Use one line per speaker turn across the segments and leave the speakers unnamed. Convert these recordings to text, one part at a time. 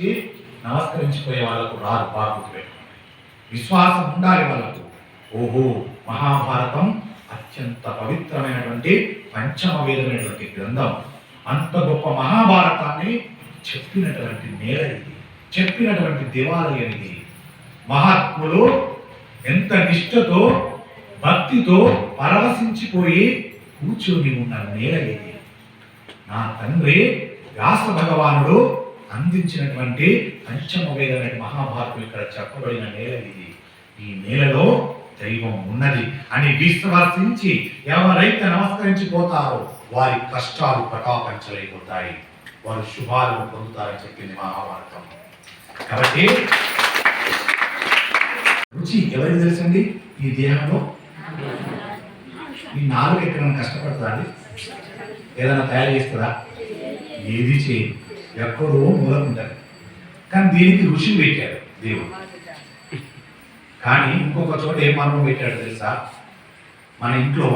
వచ్చి నమస్కరించిపోయే వాళ్ళకు రాదు బాగా విశ్వాసం ఉండాలి వాళ్ళకు. ఓహో మహాభారతం అత్యంత పవిత్రమైనటువంటి పంచమ వేదమైనటువంటి గ్రంథం. అంత గొప్ప మహాభారతాన్ని చెప్పినటువంటి నేల ఇది. చెప్పినటువంటి దేవాలయం ఇది. మహాత్ములు ఎంత నిష్ఠతో భక్తితో పరవశించిపోయి కూర్చొని ఉన్న నేల ఇది. నా తండ్రి వ్యాస భగవానుడు అందించినటువంటి పంచమ వేదమైన మహాభారతం ఇక్కడ చెప్పబడిన నేల ఇది ఈ నేలలో దైవం ఉన్నది అని విశ్వసించి ఎవరైతే నమస్కరించిపోతారో వారి కష్టాలు ప్రకాపంచలైపోతాయి వారు శుభాలను పొందుతారని చెప్పింది మహాభారతం. కాబట్టి రుచి ఎవరికి తెలుసండి? ఈ దేహంలో? ఈ నాలుగు ఎక్కడైనా కష్టపడుతుందా ఏదైనా తయారు చేస్తుందా ఏది చేయదు ఎక్కడో మూలకుంటారు కానీ దీనికి రుచి పెట్టాడు దేవుడు. కానీ ఇంకొక చోట ఏ మార్గం పెట్టాడు తెలుసా? మన ఇంట్లో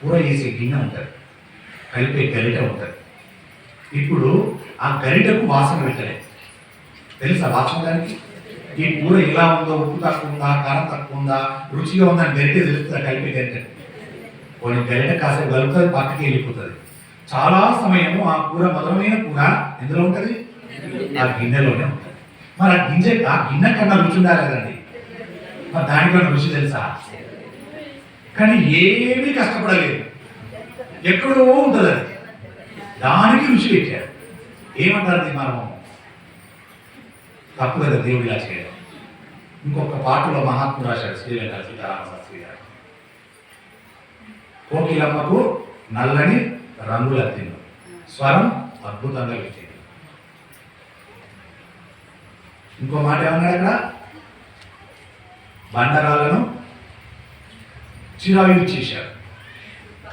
కూర చేసే గిన్నె ఉంటుంది. కలిపే గరిట ఉంటుంది. ఇప్పుడు ఆ గరిటకు వాసన పెట్టలేదు తెలుసా వాసన దానికి? ఈ కూర ఎలా ఉందో ఉప్పు తక్కువ ఉందా కారం తక్కువ ఉందా? రుచిగా ఉందా అని గరిట తెలుస్తుంది కలిపే గరిట? కొన్ని గరిట కాసేపు కలుపుతుంది పక్కకి వెళ్ళిపోతుంది. చాలా సమయము ఆ కూర మధురమైన కూర ఎందులో ఉంటుంది? ఆ గిన్నెలోనే ఉంటుంది. మరి ఆ గింజ ఆ గిన్నె కన్నా రుచి ఉండాలి కదండి. మరి దానికన్నా రుచి తెలుసా? కానీ ఏమీ కష్టపడలేదు. ఎక్కడో ఉంటుంది అది. దానికి రుచి పెట్టారు. ఏమంటారు మనము? తప్పు కదా దేవుడు ఇలా చేయడం. ఇంకొక పాటలో మహాత్ముడు రాశాడు శ్రీలంక సీతారామ శాస్త్రి గారు. కోకిలమ్మకు నల్లని రంగుల తిన్ను స్వరం అద్భుతంగా పెట్టింది ఇంకో మాట ఏమన్నాడు అక్కడ బండరాలను చిరాయు ఇచ్చేశాడు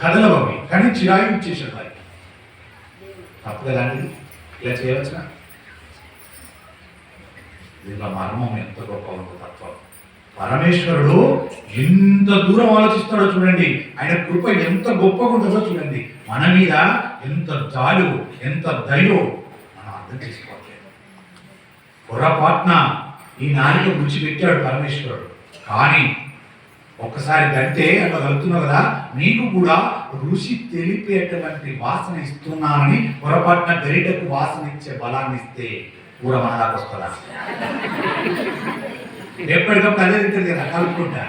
కథలవి కానీ చిరాయు ఇచ్చేశాడు వారికి తప్పు కదండి ఇలా చేయవచ్చునా? దీనిలో మర్మం ఎంత గొప్ప ఉందో తత్వం. పరమేశ్వరుడు ఎంత దూరం ఆలోచిస్తాడో చూడండి. ఆయన కృప ఎంత గొప్పగా ఉంటుందో చూడండి. మన మీద ఎంత జాలు ఎంత దయో మనం అర్థం చేసుకోవాలి. పొరపాటున ఈ నాలుక రుచి పెట్టాడు పరమేశ్వరుడు. కానీ ఒక్కసారి గంటే అక్కడ కలుగుతున్నావు కదా నీకు కూడా రుచి తెలిపేటువంటి వాసన ఇస్తున్నానని పొరపాటున గరిటకు వాసన ఇచ్చే బలాన్ని ఇస్తే కూడా మన దాకా వస్తుందా? ఎప్పటికప్పుడు అదే తింటుంది కదా కలుపుకుంటా.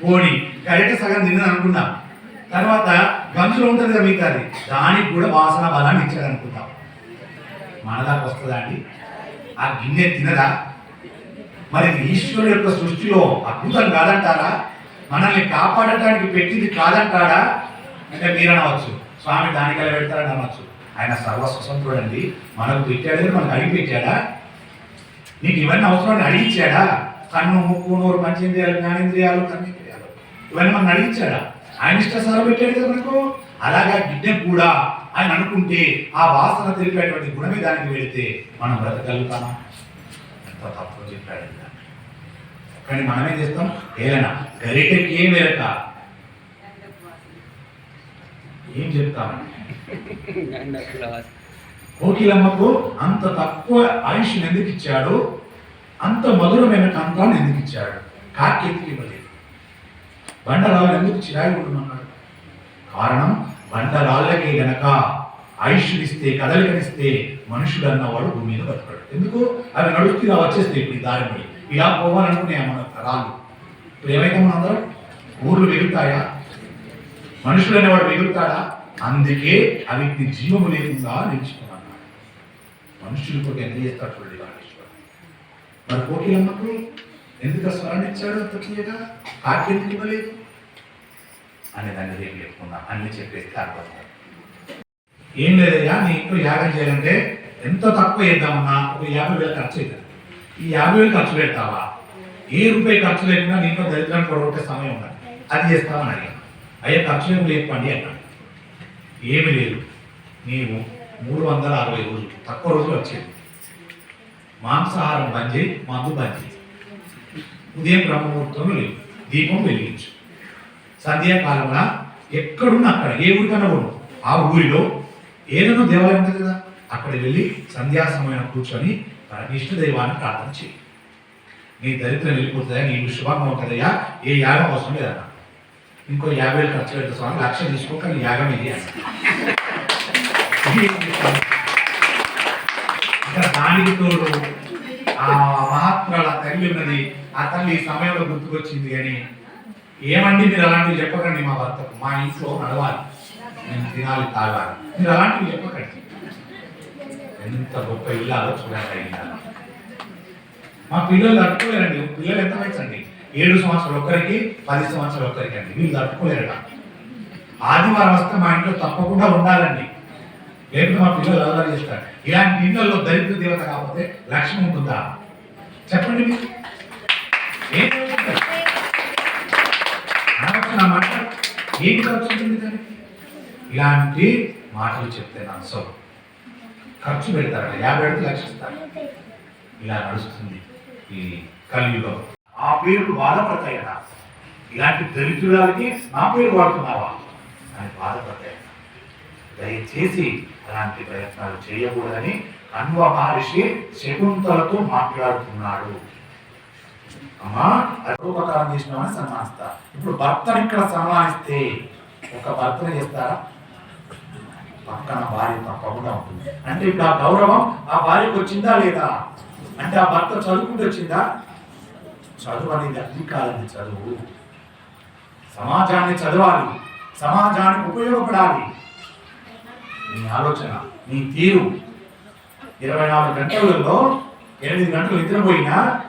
పోని గరిట సగం తిన్నది అనుకున్నాం తర్వాత గంజులో ఉంటుంది కదా మిగతాది దానికి కూడా వాసన బలాన్ని ఇచ్చాడు అనుకుంటాం మన దాకా వస్తుందా అండి? ఆ గిన్నె తినదా? మరి ఇది ఈశ్వరుడు యొక్క సృష్టిలో అద్భుతం కాదంటారా? మనల్ని కాపాడటానికి పెట్టింది కాదంటాడా అంటే మీరు అనవచ్చు స్వామి దానికలా పెడతారని అనవచ్చు. ఆయన సర్వ స్వతంత్రుడు మనకు పెట్టాడని మనకు అడిగి పెట్టాడా? నీకు ఇవన్నీ అవసరం అడిగించాడా కన్ను ముక్కు నోరు పంచేంద్రియాలు జ్ఞానేంద్రియాలు కన్నేంద్రియాలు. ఇవన్నీ మనం అడిగించాడా ఆయన ఇష్ట సర్వ పెట్టాడు కదా మనకు? అలాగా గిన్నె కూడా అని అనుకుంటే ఆ వాసన తెలిపేటువంటి గుణమే దానికి వెళితే మనం బ్రతకగలుగుతామా? ఎంత తప్పు చెప్పాడు కానీ మనమే చేస్తాం? ఏదైనా గరిటకి ఏం వెరక ఏం చెప్తామని కోకిలమ్మకు అంత తక్కువ ఆయుష్ని ఎందుకు ఇచ్చాడు? అంత మధురమైన కంఠాన్ని ఎందుకు ఇచ్చాడు? కాకి ఎందుకు ఇవ్వలేదు? బండరావు ఎందుకు చిరాయి ఉండమన్నాడు కారణం బండరాళ్ళకే గనక ఆయుష్నిస్తే కదలికనిస్తే మనుషుడు అన్నవాడు భూమి మీద బతకడు. ఎందుకు? అవి నడుస్తూ ఇలా వచ్చేస్తాయి ఇప్పుడు దారి పడి ఇలా పోవాలనుకునే మన తరాలు. ఇప్పుడు ఏమైతే మన అందరం? ఊర్లు మిగులుతాయా? మనుషుడు అనేవాడు మిగులుతాడా? అందుకే అవి జీవము లేకుండా నిలుచుకున్నాడు మనుషులు కూడా ఎంత చేస్తాడు చూడండి వాడేశ్వరుడు మరి కోకిలమ్మకు ఎందుకు స్మరణించాడు ఇచ్చాడు అంత తీయగా కాకి ఎందుకు ఇవ్వలేదు? అనే దాన్ని రేపు చెప్పుకుందాం? అన్ని చెప్పేసి కాకపోతే. ఏం లేదయ్యా నీ ఇంట్లో యాగం చేయాలంటే ఎంత తక్కువ చేద్దామన్నా ఒక యాభై వేలు ఖర్చు అవుతుంది ఈ యాభై వేలు ఖర్చు పెడతావా? ఏ రూపాయి ఖర్చు లేకుండా నీకు దరిద్రాన్ని కూడా సమయం ఉన్నది. అది చేస్తామని అడిగాను. అయ్యా ఖర్చు లేదు చెప్పండి అన్నాడు ఏమి లేదు. నీవు మూడు వందల అరవై రోజులు తక్కువ రోజులు వచ్చేది. మాంసాహారం బంద్ చేయి మందు బంద్ చేయి. ఉదయం బ్రహ్మముహూర్తంలో లేవు. దీపం వెలిగించు. సంధ్యాకాలంలో ఎక్కడున్నా అక్కడ ఏ ఊరికన్నా కూడా ఆ ఊరిలో ఏదైనా దేవాలయం ఉంటుంది కదా అక్కడ వెళ్ళి సంధ్యా సమయం కూర్చొని తనకి ఇష్ట దైవాన్ని ప్రార్థన చేయి. నీ దరిద్రం వెళ్ళిపోతుందా నీ శుభంగా ఉంటుందయ్యా ఏ యాగం అవసరం లేదన్నా. ఇంకో యాభై వేలు ఖర్చు పెడతా స్వామి లక్ష తీసుకోక నీ యాగం ఇది ఇంకా దానికి తోడు ఆ మహాత్ముల తల్లి ఉన్నది ఆ తల్లి ఈ సమయంలో గుర్తుకొచ్చింది అని ఏమండి మీరు అలాంటివి చెప్పకండి మా భర్తకు మా ఇంట్లో నడవాలి. నేను తినాలి తాగాలి. మీరు అలాంటివి చెప్పకండి. ఎంత గొప్ప ఇల్లాలో చూడండి మా పిల్లలు తట్టుకోలేరండి. పిల్లలు ఎంత వయసండి? ఏడు సంవత్సరాలు ఒక్కరికి పది సంవత్సరాలు ఒక్కరికి అండి. వీళ్ళు తట్టుకోలేరట. ఆదివారం వస్తే మా ఇంట్లో తప్పకుండా ఉండాలండి. లేకపోతే మా పిల్లలు అల్లరి చేస్తారు. ఇలాంటి ఇళ్ళలో దరిద్ర దేవత కాకపోతే లక్ష్మి ఉంటుందా? చెప్పండి మీరు. ఏం నా మాట? ఏం ఖర్చు ఉంటుంది దానికి? ఇలాంటి మాటలు చెప్తే నా సో ఖర్చు పెడతారట. యాభై ఏడు లక్షిస్తారు ఇలా నడుస్తుంది ఈ కలియుగం. ఆ పేర్లు బాధపడతాయట. ఇలాంటి దరిద్రురాలకి నా పేరు వాడుతున్నావా? అని బాధపడతాయి దయచేసి అలాంటి ప్రయత్నాలు చేయకూడదని అన్వ మహర్షి శకుంతలతో మాట్లాడుతున్నాడు. అమ్మా అదోపకారం చేసినామని సన్మానిస్తా. ఇప్పుడు భర్తను ఇక్కడ సన్మానిస్తే ఒక భర్తను చేస్తారా? పక్కన భార్య తప్పకుండా ఉంటుంది. అంటే ఇప్పుడు ఆ గౌరవం ఆ భార్యకు వచ్చిందా లేదా? అంటే ఆ భర్త చదువుకుంటూ వచ్చిందా? చదువు అనేది అన్ని కాదండి చదువు. సమాజాన్ని చదవాలి. సమాజానికి ఉపయోగపడాలి. నీ ఆలోచన నీ తీరు. ఇరవై నాలుగు గంటలలో ఎనిమిది గంటలు నిద్రపోయినా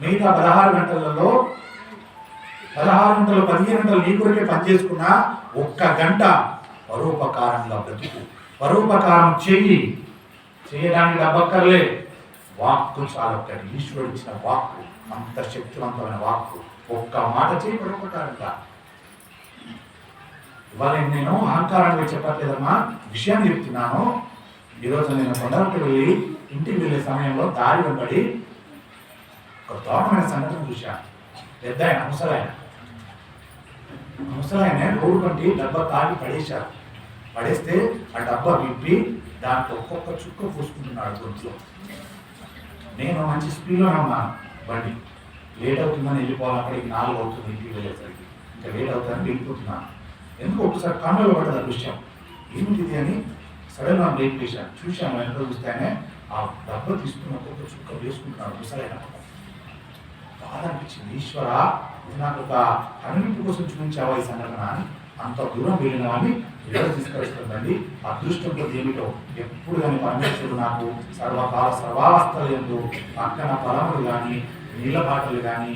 మిగతా పదహారు గంటలలో పదహారు గంటలు పదిహేను గంటలు నీ కొరకే పనిచేసుకున్నా ఒక్క గంట పరోపకారంగా బ్రతుకు. పరోపకారం చెయ్యి. చేయడానికి డబ్బక్కర్లే. వాక్కు చాలా ఒక్కటి. ఈశ్వరుడు ఇచ్చిన వాక్కు అంత శక్తివంతమైన వాక్కు. ఒక్క మాట చేయి పరోపకారంగా. ఇవాళ నేను అహంకారాన్ని చెప్పట్లేదమ్మా. విషయాన్ని చెప్తున్నాను. ఈరోజు నేను కొండలకు వెళ్ళి ఇంటికి వెళ్ళే సమయంలో దారి వెంబడి ఒక దారుణమైన సంఘటన చూశాను. పెద్ద ఆయన ముసలాయన. ముసలాయన రోడ్డు కొట్టి డబ్బా తాగి పడేశారు. పడేస్తే ఆ డబ్బా విప్పి దాంట్లో ఒక్కొక్క చుక్క పూసుకుంటున్నాడు గొంతులో. నేను మంచి స్పీడ్లో నమ్మాను. బండి లేట్ అవుతుందని వెళ్ళిపోవాలి అక్కడికి నాలుగు అవుతుంది ఇంటికి వెళ్ళేసరికి ఇంకా లేట్ అవుతుందని వెళ్ళిపోతున్నాను. ఎందుకు ఒకసారి కన్నులో పడ్డది ఆ విషయం ఏమిటిది అని సడన్గా బ్రేక్ చేశాను చూశాను వెనక చూస్తేనే ఆ డబ్బా తీసుకుని ఒక్కొక్క చుక్క వేసుకుంటున్నాడు ముసలైన బాధ అనిపించింది ఈశ్వర నాకు ఒక కనువింపు కోసం చూపించావా ఈ సంఘటన అంత దూరం వెళ్ళిన వాడిని ఎవరు తీసుకొస్తుందండి అదృష్టంతో ఏమిటో ఎప్పుడు కానీ పరమేశ్వరుడు నాకు సర్వకాల సర్వావస్థలు ఎందు పక్కన పొలములు కానీ నీళ్ళ బాటలు కానీ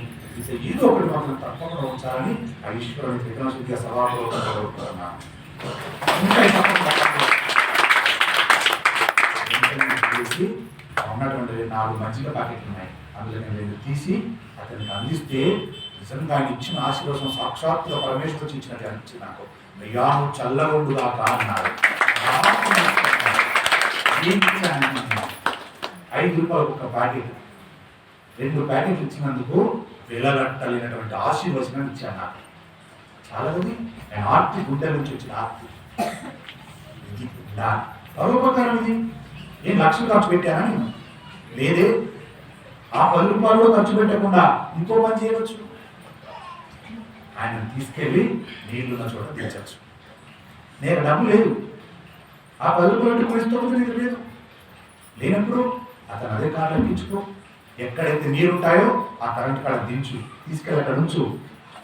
ఏదో ఒకటి మాత్రం తప్పకుండా ఉంచాలని ఆ ఈశ్వరుని త్రికరణ సభాపూర్వకంగా కోరుకుంటున్నాను ఉన్నటువంటి నాలుగు మంచిగా బాకెట్లు ఉన్నాయి. అందులో నేను తీసి అతనికి అందిస్తే నిజంగా ఆయన ఇచ్చిన ఆశీర్వాదం సాక్షాత్తుగా పరమేశ్వరు ఇచ్చినట్టు అనిపించింది నాకు. అయ్యా నువ్వు చల్లగుండుగా ఐదు రూపాయలు ఒక ప్యాకెట్. రెండు ప్యాకెట్లు ఇచ్చినందుకు వెలగట్టలేనటువంటి ఆశీర్వచనం ఇచ్చాను నాకు. చాలా ఉంది నేను ఆర్తి గుండె నుంచి వచ్చిన ఆర్తి. ఇది పరోపకారం ఇది. నేను లక్షలు ఖర్చు పెట్టానా నేను? లేదే. ఆ పది రూపాయలు కూడా ఖర్చు పెట్టకుండా ఇంకో పని చేయవచ్చు. ఆయన తీసుకెళ్ళి నీళ్ళున్న చోట దించవచ్చు నేను డబ్బు లేదు. ఆ పది రూపాయలు కొన్ని నీకు లేదు. లేనప్పుడు అతను అదే కాళ్ళు ఎక్కించుకో. ఎక్కడైతే నీరుంటాయో ఆ కరెంట్ కాడ దించు తీసుకెళ్ళి అక్కడ ఉంచు.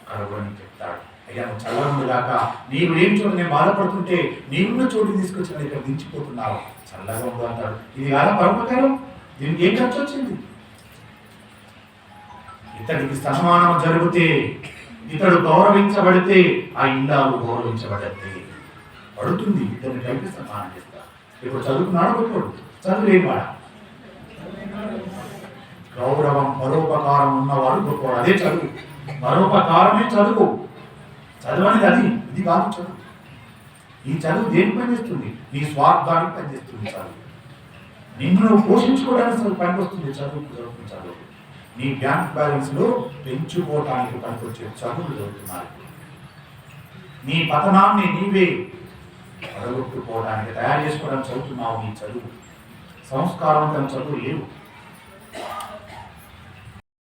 అక్కడ కూడా చెప్తాడు. అయ్యా నువ్వు చల్లగా దాకా నీవు లేని చోట నేను బాధపడుతుంటే నీవున్న చోటు తీసుకొచ్చి ఇక్కడ దించిపోతున్నావు. చల్లగా ఉండు అంటాడు. ఇది కాదా పరమకారం? దీనికి ఏం ఖర్చు వచ్చింది? ఇతడికి సన్మానం జరిగితే ఇతడు గౌరవించబడితే ఆ ఇండాలు గౌరవించబడితే పడుతుంది ఇతన్ని కలిపి సన్మానం చేస్తారు. ఇప్పుడు చదువుకున్నాడు గొప్పడు చదువు లేనివాడా గౌరవం పరోపకారం ఉన్నవాడు గొప్పవాడు అదే చదువు. పరోపకారమే చదువు. చదువు అది ఇది కాదు చదువు. ఈ చదువు దేనికి పనిచేస్తుంది? నీ స్వార్థానికి పనిచేస్తుంది చదువు. నిన్ను పోషించుకోవడానికి అసలు పనికొస్తుంది చదువు చదువుకుని చదువు నీ బ్యాంక్ బ్యాలెన్స్లో పెంచుకోవటానికి పనికొచ్చే చదువులు చదువుతున్నారు నీ పతనాన్ని నీవే పడగొట్టుకోవడానికి తయారు చేసుకోవడానికి చదువుతున్నావు నీ చదువు. సంస్కారవంతం చదువు లేవు.